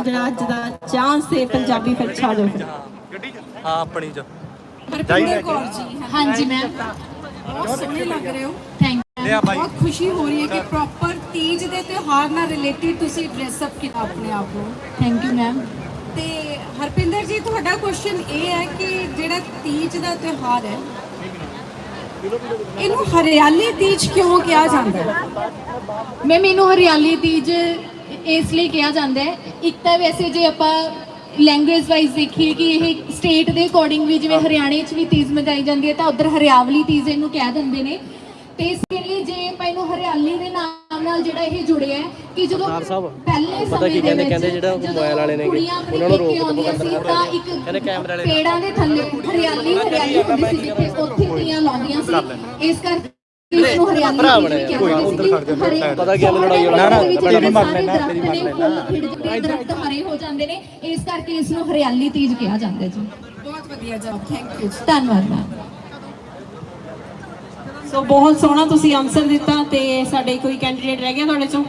ਜਿਹੜਾ ਅੱਜ ਦਾ ਚਾਂਸ ਤੇ ਪੰਜਾਬੀ ਫਿਰ ਛਾ ਜਾਓ ਫਿਰ। ਹਾਂ ਆਪਣੀ ਚ ਹਰਪਿੰਦਰ ਕੌਰ ਜੀ ਹਾਂਜੀ ਮੈਮ ਬਹੁਤ ਸੋਹਣੇ ਲੱਗ ਰਹੇ ਹੋ। ਥੈਂਕ ਲਿਆ ਬਾਈ ਬਹੁਤ ਖੁਸ਼ੀ ਹੋ ਰਹੀ ਹੈ ਕਿ ਪ੍ਰੋਪਰ ਤੀਜ ਦੇ ਤਿਉਹਾਰ ਨਾਲ ਰਿਲੇਟਡ ਤੁਸੀਂ ਡਰੈਸ ਅਪ ਕੀਤਾ ਆਪਣੇ ਆਪ ਨੂੰ। ਥੈਂਕ ਯੂ ਮੈਮ ਤੇ ਹਰਪਿੰਦਰ ਜੀ ਤੁਹਾਡਾ ਕੁਐਸਚਨ ਇਹ ਹੈ ਕਿ ਜਿਹੜਾ ਤੀਜ ਦਾ ਤਿਉਹਾਰ ਹੈ ਇਹਨੂੰ ਹਰਿਆਲੀ ਤੀਜ ਕਿਉਂ ਕਿਹਾ ਜਾਂਦਾ ਹੈ? ਮੈਮ ਇਹਨੂੰ ਹਰਿਆਲੀ ਤੀਜ ਇਸ ਲਈ ਕਿਹਾ ਜਾਂਦਾ ਹੈ। ਇੱਕ ਤਾਂ ਵੈਸੇ ਜੇ ਆਪਾਂ ਲੈਂਗੁਏਜ ਵਾਈਜ਼ ਦੇਖੀਏ ਕਿ ਇਹ ਸਟੇਟ ਦੇ ਅਕੋਰਡਿੰਗ ਵੀ ਜਿਵੇਂ ਹਰਿਆਣੇ 'ਚ ਵੀ ਤੀਜ ਮਨਾਈ ਜਾਂਦੀ ਹੈ ਤਾਂ ਉਧਰ ਹਰਿਆਵਲੀ ਤੀਜ ਇਹਨੂੰ ਕਹਿ ਦਿੰਦੇ ਨੇ। ਤੇ ਇਸ ਲਈ ਜੇ ਆਪਾਂ ਇਹਨੂੰ ਹਰਿਆਲੀ ਦੇ ਨਾਮ ਨਾਲ ਜਿਹੜਾ ਇਹ ਜੁੜਿਆ ਹੈ ਕਿ ਜਦੋਂ ਪਹਿਲੇ ਪਤਾ ਸਮੇਂ ਦੇ ਕਹਿੰਦੇ- ਵਿੱਚ ਕਹਿੰਦੇ ਜਿਹੜਾ ਮੋਬਾਈਲ ਵਾਲੇ ਨੇ ਕੁੜੀਆਂ ਆਪਣੇ ਉਹਨਾਂ ਨੂੰ ਪੇਕੇ ਰੋਕ ਆਉਂਦੀਆਂ ਸੀ ਤਾਂ ਇੱਕ ਕਹਿੰਦੇ ਕੈਮਰੇ ਵਾਲੇ ਪੇੜਾਂ ਦੇ ਥੱਲੇ ਹਰਿਆਲੀ ਹਰਿਆਲੀ ਹੁੰਦੀ ਸੀ ਜਿੱਥੇ ਉੱਥੇ ਤੀਆਂ ਲਾਉਂਦੀਆਂ ਸੀ। ਇਸ ਕਰਕੇ ਭਰਾ ਤੀਜ ਬਣਿਆ, ਕਿਹਾ ਕੋਈ ਜਾਂਦਾ ਉੱਧਰ ਸੀ। ਖੜ ਜਾ, ਹਰੇ- ਪਤਾ ਕੀ ਗੱਲ ਲੜਾਈ ਹੋਣਾ? ਨਾ, ਨਾ, ਤੇਰੀ ਜਿਹੜੇ ਮੰਨ ਸਾਰੇ ਲੈਣਾ, ਦਰਖਤ ਤੇਰੀ ਮੰਨ ਨੇ, ਲੈਣਾ। ਫੁੱਲ ਖਿੜ ਜਾਂਦੇ, ਦਰਖਤ ਹਰੇ ਹੋ ਜਾਂਦੇ ਨੇ ਇਸ ਕਰਕੇ ਇਸ ਨੂੰ ਹਰਿਆਲੀ ਤੀਜ ਕਿਹਾ ਜਾਂਦਾ ਜੀ। ਬਹੁਤ ਵਧੀਆ ਜਵਾਬ ਥੈਂਕ ਯੂ ਧੰਨਵਾਦ ਮੈਮ ਸੋ ਬਹੁਤ ਸੋਹਣਾ ਤੁਸੀਂ ਆਨਸਰ ਦਿੱਤਾ ਤੇ ਸਾਡੇ ਕੋਈ ਕੈਂਡੀਡੇਟ ਰਹਿ ਗਿਆ ਤੁਹਾਡੇ ਚੋਂ?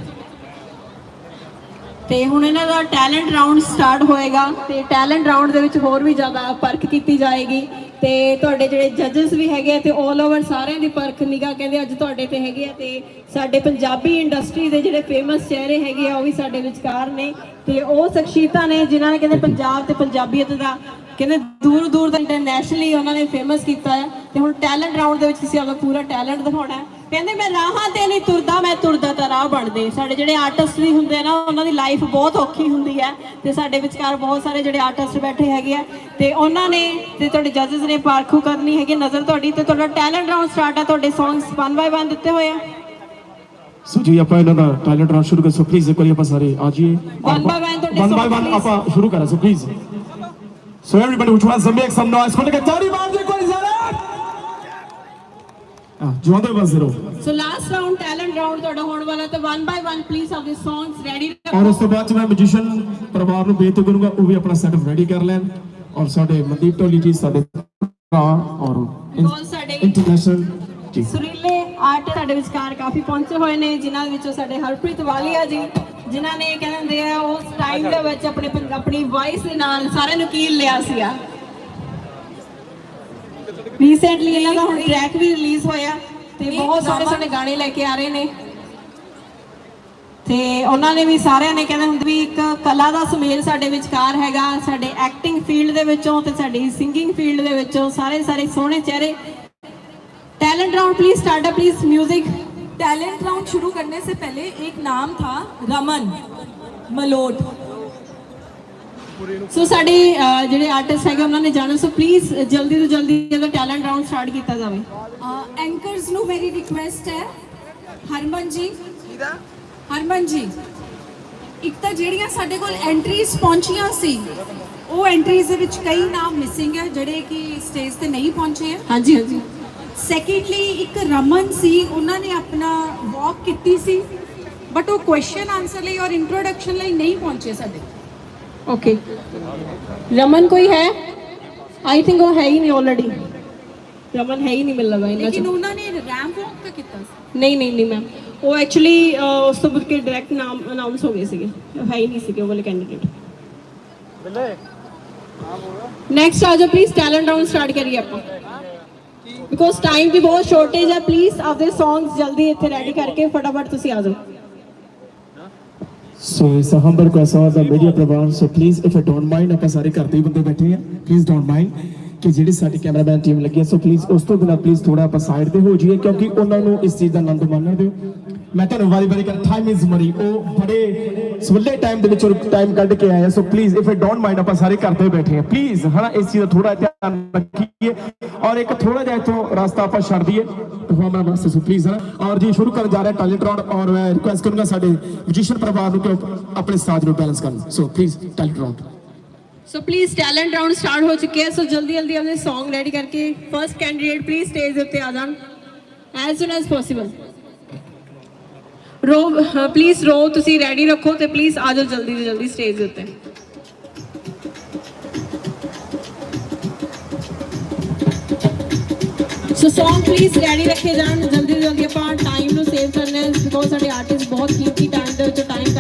ਤੇ ਹੁਣ ਇਹਨਾਂ ਦਾ ਟੈਲੈਂਟ ਰਾਊਂਡ ਸਟਾਰਟ ਹੋਏਗਾ ਤੇ ਟੈਲੈਂਟ ਰਾਊਂਡ ਦੇ ਵਿੱਚ ਹੋਰ ਵੀ ਜ਼ਿਆਦਾ ਪਰਖ ਕੀਤੀ ਜਾਏਗੀ ਤੇ ਤੁਹਾਡੇ ਜਿਹੜੇ ਜੱਜਸ ਵੀ ਹੈਗੇ ਆ ਤੇ 올 ਓਵਰ ਸਾਰਿਆਂ ਦੀ ਪਰਖ ਨਿਗਾਹ ਕਹਿੰਦੇ ਅੱਜ ਤੁਹਾਡੇ ਤੇ ਹੈਗੇ ਆ ਤੇ ਸਾਡੇ ਪੰਜਾਬੀ ਇੰਡਸਟਰੀ ਦੇ ਜਿਹੜੇ ਫੇਮਸ ਚਿਹਰੇ ਹੈਗੇ ਆ ਉਹ ਵੀ ਸਾਡੇ ਵਿਚਕਾਰ ਨੇ ਤੇ ਉਹ ਸ਼ਖਸੀਅਤਾਂ ਨੇ ਜਿਨ੍ਹਾਂ ਨੇ ਕਹਿੰਦੇ ਪੰਜਾਬ ਤੇ ਪੰਜਾਬੀਅਤ ਦਾ ਕਹਿੰਦੇ ਦੂਰ ਦੂਰ ਤੱਕ ਇੰਟਰਨੈਸ਼ਨਲੀ ਉਹਨਾਂ ਨੇ ਫੇਮਸ ਕੀਤਾ ਹੈ ਤੇ ਹੁਣ ਟੈਲੈਂਟ ਰਾਊਂਡ ਦੇ ਵਿੱਚ ਤੁਸੀਂ ਆਪਣਾ ਪੂਰਾ ਟੈਲੈਂਟ ਦਿਖਾਉਣਾ ਹੈ। ਕਹਿੰਦੇ ਮੈਂ ਰਾਹਾਂ ਤੇ ਨਹੀਂ ਤੁਰਦਾ ਮੈਂ ਤੁਰਦਾ ਤਾਂ ਰਾਹ ਬਣਦੇ। ਸਾਡੇ ਜਿਹੜੇ ਆਰਟਿਸਟ ਵੀ ਹੁੰਦੇ ਆ ਨਾ ਉਹਨਾਂ ਦੀ ਲਾਈਫ ਬਹੁਤ ਔਖੀ ਹੁੰਦੀ ਹੈ। ਤੇ ਸਾਡੇ ਵਿਚਕਾਰ ਬਹੁਤ ਸਾਰੇ ਜਿਹੜੇ ਆਰਟਿਸਟ ਬੈਠੇ ਹੈਗੇ ਆ। ਤੇ ਉਹਨਾਂ ਨੇ ਤੇ ਤੁਹਾਡੇ ਜੱਜਸ ਨੇ ਪਾਰਖੂ ਕਰਨੀ ਹੈਗੀ ਨਜ਼ਰ ਤੁਹਾਡੀ ਤੇ ਤੁਹਾਡਾ ਟੈਲੈਂਟ ਰਾਊਂਡ ਸਟਾਰਟ ਹੈ ਤੁਹਾਡੇ ਸੌਂਗਸ 1 ਬਾਈ 1 ਦਿੱਤੇ ਹੋਏ ਆ। ਸੋ ਜੀ ਆਪਾਂ ਇਹਨਾਂ ਦਾ ਟੈਲੈਂਟ ਰਾਊਂਡ ਸ਼ੁਰੂ ਕਰ ਸੋ ਪਲੀਜ਼ ਇੱਕ ਵਾਰੀ ਆਪਾਂ ਸਾਰੇ ਆ ਜਾਈਏ। One by one ਤੁਹਾਡੇ one by song, one please. ਆਪਾਂ ਸ਼ੁਰੂ ਕਰਾਂ। So please so everybody which wants to make some noise ਖੋਲ ਕੇ ਤਾੜੀ ਮਾਰ ਦੇ ਜਵਾਦੇ ਬਸ zero so last round talent round ਤੁਹਾਡਾ ਹੋਣ ਵਾਲਾ ਤੇ 1 ਬਾਈ 1 ਪਲੀਜ਼ ਆਪਦੇ ਸੌਂਗਸ ਰੈਡੀ ਔਰ ਉਸ ਤੋਂ ਬਾਅਦ ਚ ਮੈਂ ਮੈਜੀਸ਼ੀਅਨ ਪਰਿਵਾਰ ਨੂੰ ਬੇਨਤੀ ਕਰੂੰਗਾ ਉਹ ਵੀ ਆਪਣਾ ਸੈਟਅਪ ਰੈਡੀ ਕਰ ਲੈਣ। ਔਰ ਸਾਡੇ ਮਨਦੀਪ ਢੋਲੀ ਜੀ ਸਾਡੇ ਭਰਾ ਔਰ ਸਾਡੇ ਇੰਟਰਨੈਸ਼ਨਲ ਜੀ ਸੁਰੀਲੇ ਆਰਟ ਸਾਡੇ ਵਿਚਕਾਰ ਕਾਫੀ ਪਹੁੰਚੇ ਹੋਏ ਨੇ ਜਿਨ੍ਹਾਂ ਦੇ ਵਿੱਚੋਂ ਸਾਡੇ ਹਰਪ੍ਰੀਤ ਵਾਲੀਆ ਜੀ ਜਿਨ੍ਹਾਂ ਨੇ ਕਹਿੰਦੇ ਆ ਉਸ ਟਾਈਮ ਦੇ ਵਿੱਚ ਆਪਣੇ ਆਪਣੀ ਵਾਇਸ ਦੇ ਨਾਲ ਸਾਰਿਆਂ ਨੂੰ ਕੀਲ ਲਿਆ ਸੀਗਾ? ਰੀਸੈਂਟਲੀ ਇਹਨਾਂ ਦਾ ਹੁਣ ਟਰੈਕ ਵੀ ਰਿਲੀਜ਼ ਹੋਇਆ ਤੇ ਬਹੁਤ ਸਾਰੇ ਸਾਡੇ ਗਾਣੇ ਲੈ ਕੇ ਆ ਰਹੇ ਨੇ ਤੇ ਉਹਨਾਂ ਨੇ ਵੀ ਸਾਰਿਆਂ ਨੇ ਕਹਿੰਦੇ ਹੁੰਦੇ ਵੀ ਇੱਕ ਕਲਾ ਦਾ ਸੁਮੇਲ ਸਾਡੇ ਵਿਚਕਾਰ ਹੈਗਾ ਸਾਡੇ ਐਕਟਿੰਗ ਫੀਲਡ ਦੇ ਵਿੱਚੋਂ ਤੇ ਸਾਡੀ ਸਿੰਗਿੰਗ ਫੀਲਡ ਦੇ ਵਿੱਚੋਂ ਸਾਰੇ ਸਾਰੇ ਸੋਹਣੇ ਚਿਹਰੇ talent round please start up please music talent round शुरू करने से पहले एक नाम था रमन मलोट ਸੋ ਸਾਡੇ ਜਿਹੜੇ ਆਰਟਿਸਟ ਹੈਗੇ ਉਹਨਾਂ ਨੇ ਜਾਣੋ। ਸੋ ਪਲੀਜ਼ ਜਲਦੀ ਤੋਂ ਜਲਦੀ ਇਹਦਾ ਟੈਲੈਂਟ ਰਾਊਂਡ ਸਟਾਰਟ ਕੀਤਾ ਜਾਵੇ। ਐਂਕਰਸ ਨੂੰ ਮੇਰੀ ਰਿਕੁਐਸਟ ਹੈ ਹਰਮਨ ਜੀ। ਹਰਮਨ ਜੀ ਇੱਕ ਤਾਂ ਜਿਹੜੀਆਂ ਸਾਡੇ ਕੋਲ ਐਂਟਰੀਜ਼ ਪਹੁੰਚੀਆਂ ਸੀ ਉਹ ਐਂਟਰੀਜ਼ ਦੇ ਵਿੱਚ ਕਈ ਨਾਮ ਮਿਸਿੰਗ ਹੈ ਜਿਹੜੇ ਕਿ ਸਟੇਜ ਤੇ ਨਹੀਂ ਪਹੁੰਚੇ ਹੈ। ਹਾਂਜੀ ਹਾਂਜੀ। ਸੈਕੰਡਲੀ ਇੱਕ ਰਮਨ ਸੀ ਉਹਨਾਂ ਨੇ ਆਪਣਾ ਵਾਕ ਕੀਤੀ ਸੀ ਬਟ ਉਹ ਕੁਐਸਚਨ ਆਨਸਰ ਲਈ ਔਰ ਇੰਟਰੋਡਕਸ਼ਨ ਲਈ ਨਹੀਂ ਪਹੁੰਚੇ ਸਾਡੇ। ਓਕੇ ਰਮਨ ਕੋਈ ਹੈ ਆਈ ਥਿੰਕ ਉਹ ਹੈ ਹੀ ਨਹੀਂ ਆਲਰੇਡੀ ਰਮਨ ਹੈ ਹੀ ਨਹੀਂ ਮਿਲ ਲੱਗਾ ਇਹਨਾਂ ਲੇਕਿਨ ਚ ਉਹਨਾਂ ਨੇ ਰੈਂਪ ਵਾਕ ਤਾਂ ਕੀਤਾ ਸੀ ਨਹੀਂ ਨਹੀਂ ਨਹੀਂ ਮੈਮ ਉਹ ਐਕਚੁਅਲੀ ਉਸ ਤੋਂ ਬਾਅਦ ਕੇ ਡਾਇਰੈਕਟ ਨਾਮ ਅਨਾਉਂਸ ਹੋ ਗਏ ਸੀਗੇ। ਹੈ ਹੀ ਨਹੀਂ ਸੀਗੇ ਉਹ ਵਾਲੇ ਕੈਂਡੀਡੇਟ ਨੈਕਸਟ ਆ ਜਾਓ ਪਲੀਜ਼ ਟੈਲੈਂਟ ਰਾਊਂਡ ਸਟਾਰਟ ਕਰੀਏ ਆਪਾਂ ਬਿਕੋਜ਼ ਟਾਈਮ ਦੀ ਬਹੁਤ ਸ਼ਾਰਟੇਜ ਹੈ ਪਲੀਜ਼ ਆਪਦੇ ਸੌਂਗਸ ਜਲਦੀ ਇੱਥੇ ਰੈਡੀ ਕਰਕੇ ਫਟਾਫਟ ਤੁਸੀਂ ਆ ਜਾਓ ਸੋ ਇਸ humble request of the media program so please if you don't mind ਆਪਾਂ ਸਾਰੇ ਘਰ ਦੇ ਬੰਦੇ ਬੈਠੇ ਆ ਪਲੀਜ਼ ਡੋਨਟ ਮਾਈਂਡ ਕਿ ਜਿਹੜੀ ਸਾਡੀ ਕੈਮਰਾਮੈਨ ਟੀਮ ਲੱਗੀ ਹੈ, ਸੋ ਪਲੀਜ਼ ਉਸ ਤੋਂ ਬਿਨਾਂ ਪਲੀਜ਼ ਥੋੜਾ ਆਪਾਂ ਸਾਈਡ ਤੇ ਹੋ ਜਾਈਏ, ਕਿਉਂਕਿ ਉਹਨਾਂ ਨੂੰ ਇਸ ਚੀਜ਼ ਦਾ ਆਨੰਦ ਮਾਣਨ ਦਿਓ। ਮੈਂ ਤੁਹਾਨੂੰ ਵਾਰੀ ਵਾਰੀ ਕਰ ਟਾਈਮ ਇਜ਼ ਮਨੀ ਉਹ ਬੜੇ ਸਵੱਲੇ ਟਾਈਮ ਦੇ ਵਿੱਚ ਟਾਈਮ ਕੱਢ ਕੇ ਆਏ so please if you don't mind ਆਪਾਂ ਸਾਰੇ ਘਰ ਤੇ ਬੈਠੇ ਆ। ਪਲੀਜ਼ ਹਨਾ, ਇਸ ਚੀਜ਼ ਦਾ ਥੋੜਾ ਧਿਆਨ ਰੱਖੀਏ। ਔਰ ਇੱਕ ਥੋੜਾ ਜਿਹਾ ਇੱਥੋਂ ਰਸਤਾ ਆਪਾਂ ਛੱਡ ਦਈਏ। ਪਰਫਾਰਮਰ ਵਾਸਤੇ ਸੋ ਪਲੀਜ਼ ਹਨਾ। ਔਰ ਜੀ, ਸ਼ੁਰੂ ਕਰਨ ਜਾ ਰਿਹਾ ਟੈਲੈਂਟ ਰਾਉਂਡ ਔਰ ਮੈਂ ਰਿਕੁਐਸਟ ਕਰੂੰਗਾ ਸਾਡੇ ਮਿਊਜ਼ੀਸ਼ੀਅਨ ਪਰਿਵਾਰ ਨੂੰ ਕਿ ਆਪਣੇ ਸਾਥ ਨੂੰ ਬੈਲੈਂਸ ਕਰਨ। So please talent round so please talent round start ਹੋ ਚੁੱਕਿਆ ਸੋ ਜਲਦੀ ਜਲਦੀ ਆਪਣੇ Song ਰੈਡੀ ਕਰਕੇ ਫਰਸਟ ਕੈਂਡੀਡੇਟ ਪਲੀਜ਼ ਸਟੇਜ ਦੇ ਉੱਤੇ ਆ ਜਾਣ as soon as possible row please row ਤੁਸੀਂ ਰੈਡੀ ਰੱਖੋ ਤੇ ਪਲੀਜ਼ ਆ ਜਾਓ ਜਲਦੀ ਤੋਂ ਜਲਦੀ ਸਟੇਜ ਦੇ ਉੱਤੇ ਸੋ Song ਪਲੀਜ਼ ਰੈਡੀ ਰੱਖੇ ਜਾਣ ਜਲਦੀ ਤੋਂ ਜਲਦੀ ਆਪਾਂ ਟਾਈਮ ਨੂੰ ਸੇਵ ਕਰਨਾ ਹੈ ਬਿਕੋਜ਼ ਸਾਡੇ ਆਰਟਿਸਟ ਬਹੁਤ ਕੀਮਤੀ ਟਾਈਮ ਦੇ ਵਿੱਚ ਟਾਈਮ